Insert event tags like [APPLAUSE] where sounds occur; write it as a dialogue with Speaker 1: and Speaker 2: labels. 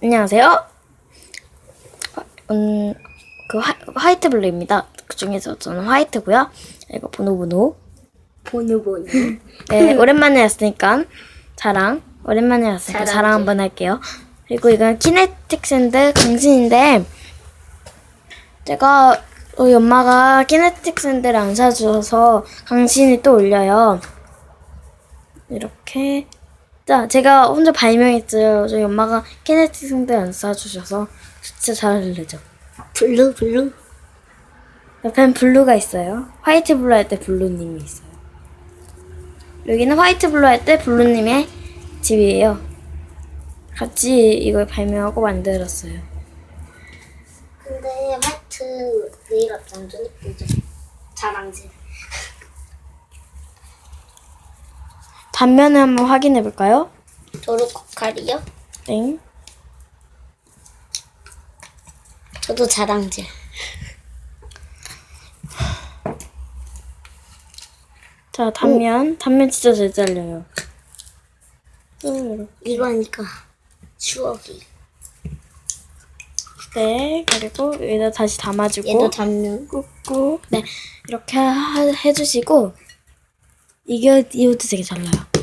Speaker 1: 안녕하세요. 음, 그 화, 화이트 블루입니다. 그 중에서 저는 화이트고요. 이거 보노보노.
Speaker 2: 보노 보노.
Speaker 1: 네, [LAUGHS] 오랜만에 왔으니까 자랑. 오랜만에 왔으니까
Speaker 2: 자랑이지.
Speaker 1: 자랑 한번 할게요. 그리고 이건 키네틱 샌드 강신인데 제가 우리 엄마가 키네틱 샌드를 안 사주셔서 강신이 또 올려요. 이렇게 자 제가 혼자 발명했어요. 저희 엄마가 키네틱 샌드 안 사주셔서 진짜 잘 어울리죠.
Speaker 2: 블루 블루.
Speaker 1: 옆엔 블루가 있어요. 화이트 블루 할 때 블루님이 있어요. 여기는 화이트 블루 할 때 블루님의 집이에요. 같이 이걸 발명하고 만들었어요.
Speaker 2: 근데 화이트 네일 아트 완전 예쁘죠. 자랑질.
Speaker 1: 단면을 한번 확인해 볼까요?
Speaker 2: 저도 코칼이요.
Speaker 1: 땡.
Speaker 2: 저도 자랑질.
Speaker 1: 자, 단면. 단면 진짜 잘 잘려요.
Speaker 2: 이거 하니까 추억이.
Speaker 1: 네, 그리고 여기다 다시 담아주고.
Speaker 2: 얘도 담는.
Speaker 1: 꾹꾹. 네, 이렇게 하- 해주시고. 이게, 이것도 되게 잘 나요.